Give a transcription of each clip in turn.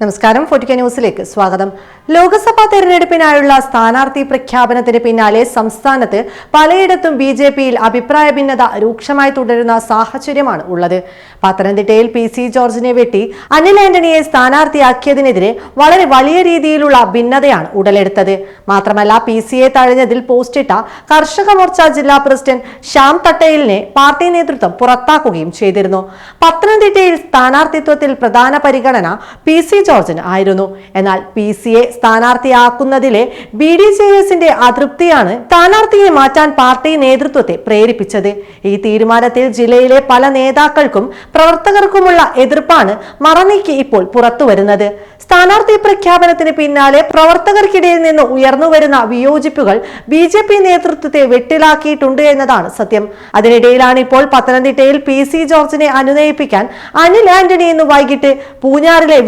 നമസ്കാരം. ഫോർട്ടിക്ക ന്യൂസിലേക്ക് സ്വാഗതം. ലോക്സഭാ തെരഞ്ഞെടുപ്പിനായുള്ള സ്ഥാനാർത്ഥി പ്രഖ്യാപനത്തിന് പിന്നാലെ സംസ്ഥാനത്ത് പലയിടത്തും ബി ജെ പിയിൽ അഭിപ്രായ ഭിന്നത രൂക്ഷമായി തുടരുന്ന സാഹചര്യമാണ് ഉള്ളത്. പത്തനംതിട്ടയിൽ പി സി ജോർജിനെ വെട്ടി അനിൽ ആന്റണിയെ സ്ഥാനാർത്ഥിയാക്കിയതിനെതിരെ വളരെ വലിയ രീതിയിലുള്ള ഭിന്നതയാണ് ഉടലെടുത്തത്. മാത്രമല്ല പി സിയെ തഴഞ്ഞതിൽ പോസ്റ്റിട്ട കർഷക മോർച്ച ജില്ലാ പ്രസിഡന്റ് ശ്യാം തട്ടയിലിനെ പാർട്ടി നേതൃത്വം പുറത്താക്കുകയും ചെയ്തിരുന്നു. പത്തനംതിട്ടയിൽ സ്ഥാനാർത്ഥിത്വത്തിൽ പ്രധാന പരിഗണന പി സി ജോർജിന് ആയിരുന്നു. എന്നാൽ പി സിയെ സ്ഥാനാർത്ഥിയാക്കുന്നതിലെ ബി ഡി ജെ എസിന്റെ അതൃപ്തിയാണ് സ്ഥാനാർത്ഥിയെ മാറ്റാൻ പാർട്ടി നേതൃത്വത്തെ പ്രേരിപ്പിച്ചത്. ഈ തീരുമാനത്തിൽ ജില്ലയിലെ പല നേതാക്കൾക്കും പ്രവർത്തകർക്കുമുള്ള എതിർപ്പാണ് മറനീക്കി ഇപ്പോൾ പുറത്തുവരുന്നത്. സ്ഥാനാർത്ഥി പ്രഖ്യാപനത്തിന് പിന്നാലെ പ്രവർത്തകർക്കിടയിൽ നിന്ന് ഉയർന്നുവരുന്ന വിയോജിപ്പുകൾ ബി ജെ പി നേതൃത്വത്തെ വെട്ടിലാക്കിയിട്ടുണ്ട് എന്നതാണ് സത്യം. അതിനിടയിലാണ് ഇപ്പോൾ പത്തനംതിട്ടയിൽ പി സി ജോർജിനെ അനുനയിപ്പിക്കാൻ അനിൽ ആന്റണി ഇന്ന് വൈകിട്ട് പൂഞ്ഞാറിലെ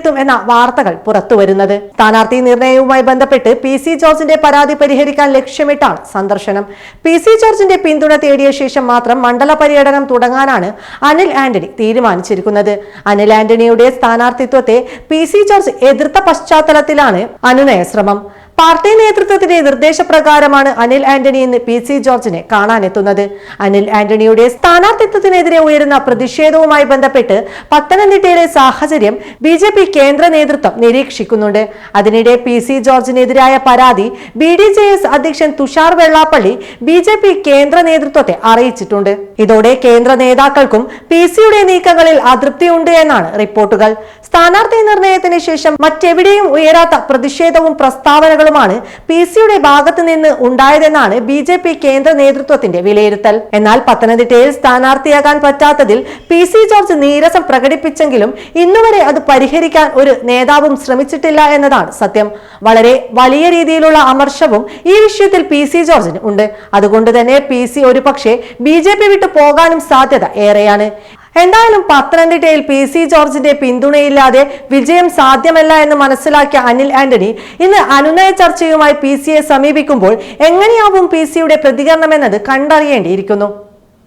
വീട്ടിലെത്തും എന്ന വാർത്തകൾ പുറത്തുവരുന്നത്. സ്ഥാനാർത്ഥി നിർണയവുമായി ബന്ധപ്പെട്ട് പി സി ജോർജിന്റെ പരാതി പരിഹരിക്കാൻ ലക്ഷ്യമിട്ടാണ് സന്ദർശനം. പി സി ജോർജിന്റെ പിന്തുണ തേടിയ ശേഷം മാത്രം മണ്ഡല പര്യടനം തുടങ്ങാനാണ് അനിൽ ആന്റണി തീരുമാനിച്ചിരിക്കുന്നത്. അനിൽ ആന്റണിയുടെ സ്ഥാനാർത്ഥിത്വത്തെ പി സി ജോർജ് എതിർത്ത പശ്ചാത്തലത്തിലാണ് അനുനയ ശ്രമം. പാർട്ടി നേതൃത്വത്തിന്റെ നിർദ്ദേശപ്രകാരമാണ് അനിൽ ആന്റണി ഇന്ന് പി സി ജോർജിനെ കാണാനെത്തുന്നത്. അനിൽ ആന്റണിയുടെ സ്ഥാനാർത്ഥിത്വത്തിനെതിരെ ഉയരുന്ന പ്രതിഷേധവുമായി ബന്ധപ്പെട്ട് പത്തനംതിട്ടയിലെ സാഹചര്യം ബി ജെ പി കേന്ദ്ര നേതൃത്വം നിരീക്ഷിക്കുന്നുണ്ട്. അതിനിടെ പി സി ജോർജിനെതിരായ പരാതി ബി ഡി ജെ എസ് അധ്യക്ഷൻ Tushar Vellappally B J P കേന്ദ്ര നേതൃത്വത്തെ അറിയിച്ചിട്ടുണ്ട്. ഇതോടെ കേന്ദ്ര നേതാക്കൾക്കും പി സിയുടെ നീക്കങ്ങളിൽ അതൃപ്തിയുണ്ട് എന്നാണ് റിപ്പോർട്ടുകൾ. സ്ഥാനാർത്ഥി നിർണയത്തിന് ശേഷം മറ്റെവിടെയും ഉയരാത്ത പ്രതിഷേധവും പ്രസ്താവനകളുമാണ് പി സിയുടെ ഭാഗത്ത് നിന്ന് ഉണ്ടായതെന്നാണ് ബി ജെ പി കേന്ദ്ര നേതൃത്വത്തിന്റെ വിലയിരുത്തൽ. എന്നാൽ പത്തനംതിട്ടയിൽ സ്ഥാനാർത്ഥിയാകാൻ പറ്റാത്തതിൽ പി സി ജോർജ് നീരസം പ്രകടിപ്പിച്ചെങ്കിലും ഇന്നുവരെ അത് പരിഹരിക്കാൻ ഒരു നേതാവും ശ്രമിച്ചിട്ടില്ല എന്നതാണ് സത്യം. വളരെ വലിയ രീതിയിലുള്ള അമർഷവും ഈ വിഷയത്തിൽ പി സി ജോർജിന് ഉണ്ട്. അതുകൊണ്ട് തന്നെ പി സി ഒരു പക്ഷേ ബി ജെ പി വിട്ടു പോകാനും സാധ്യത ഏറെയാണ്. എന്തായാലും പത്തനംതിട്ടയിൽ പി സി ജോർജിന്റെ പിന്തുണയില്ലാതെ വിജയം സാധ്യമല്ല എന്ന് മനസ്സിലാക്കിയ അനിൽ ആന്റണി ഇന്ന് അനുനയ ചർച്ചയുമായി പി സിയെ സമീപിക്കുമ്പോൾ എങ്ങനെയാവും പി സിയുടെ പ്രതികരണമെന്നത് കണ്ടറിയേണ്ടിയിരിക്കുന്നു.